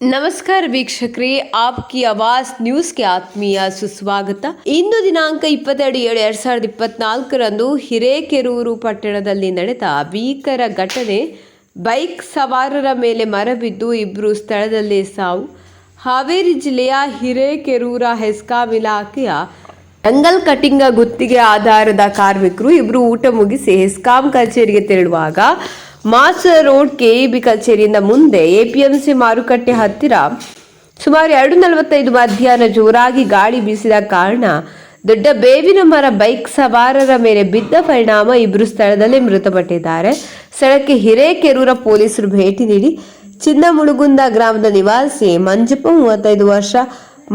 ನಮಸ್ಕಾರ ವೀಕ್ಷಕರೇ, ಆಪ್ಕಿ ಆವಾಸ್ ನ್ಯೂಸ್ಗೆ ಆತ್ಮೀಯ ಸುಸ್ವಾಗತ. ಇಂದು ದಿನಾಂಕ ಇಪ್ಪತ್ತೆರಡು ಏಳು ಎರಡ್ ಸಾವಿರದ ಇಪ್ಪತ್ನಾಲ್ಕರಂದು ಹಿರೇಕೆರೂರು ಪಟ್ಟಣದಲ್ಲಿ ನಡೆದ ಭೀಕರ ಘಟನೆ. ಬೈಕ್ ಸವಾರರ ಮೇಲೆ ಮರಬಿದ್ದು ಇಬ್ಬರು ಸ್ಥಳದಲ್ಲೇ ಸಾವು. ಹಾವೇರಿ ಜಿಲ್ಲೆಯ ಹಿರೇಕೆರೂರ ಹೆಸ್ಕಾಂ ಇಲಾಖೆಯ ಅಂಗಲ್ ಕಟಿಂಗ ಗುತ್ತಿಗೆ ಆಧಾರದ ಕಾರ್ಮಿಕರು ಇಬ್ಬರು ಊಟ ಮುಗಿಸಿ ಹೆಸ್ಕಾಂ ಕಚೇರಿಗೆ ತೆರಳುವಾಗ ಮಾಸ ರೋಡ್ ಕೆಇಬಿ ಕಚೇರಿಯಿಂದ ಮುಂದೆ ಎಪಿಎಂಸಿ ಮಾರುಕಟ್ಟೆ ಹತ್ತಿರ ಸುಮಾರು ಎರಡು ನಲವತ್ತೈದು ಮಧ್ಯಾಹ್ನ ಜೋರಾಗಿ ಗಾಳಿ ಬೀಸಿದ ಕಾರಣ ದೊಡ್ಡ ಬೇವಿನ ಮರ ಬೈಕ್ ಸವಾರರ ಮೇಲೆ ಬಿದ್ದ ಪರಿಣಾಮ ಇಬ್ಬರು ಸ್ಥಳದಲ್ಲೇ ಮೃತಪಟ್ಟಿದ್ದಾರೆ. ಸ್ಥಳಕ್ಕೆ ಹಿರೇಕೆರೂರ ಪೊಲೀಸರು ಭೇಟಿ ನೀಡಿ ಚಿನ್ನಮುಳುಗುಂದ ಗ್ರಾಮದ ನಿವಾಸಿ ಮಂಜಪ್ಪ, ಮೂವತ್ತೈದು ವರ್ಷ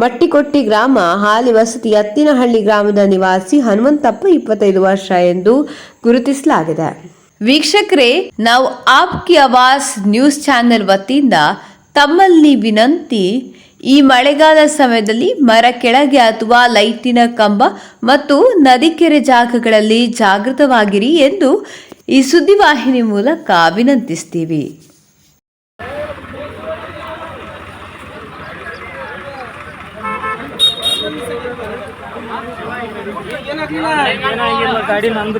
ಮಟ್ಟಿಕೊಟ್ಟಿ ಗ್ರಾಮ, ಹಾಲಿ ವಸತಿ ಅತ್ತಿನಹಳ್ಳಿ ಗ್ರಾಮದ ನಿವಾಸಿ ಹನುಮಂತಪ್ಪ ಇಪ್ಪತ್ತೈದು ವರ್ಷ ಎಂದು ಗುರುತಿಸಲಾಗಿದೆ. ವೀಕ್ಷಕರೇ, ನಾವು ಆಪ್ಕಿ ಅವಾಸ್ ನ್ಯೂಸ್ ಚಾನೆಲ್ ವತಿಯಿಂದ ತಮ್ಮಲ್ಲಿ ವಿನಂತಿ, ಈ ಮಳೆಗಾಲ ಸಮಯದಲ್ಲಿ ಮರ ಕೆಳಗೆ ಅಥವಾ ಲೈಟಿನ ಕಂಬ ಮತ್ತು ನದಿಕೆರೆ ಜಾಗಗಳಲ್ಲಿ ಜಾಗೃತವಾಗಿರಿ ಎಂದು ಈ ಸುದ್ದಿವಾಹಿನಿ ಮೂಲಕ ವಿನಂತಿಸ್ತೀವಿ. ಗಾಡಿ ನಂದು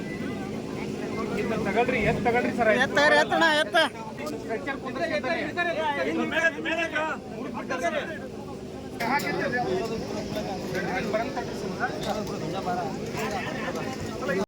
ಯಾವ್ರ ಏ ಹಚ್ಚರ್ಲಿ ಕಾಣ್ತಾವ್ರ ಎತ್ತ ಎತ್ತಣ ಎತ್ತ.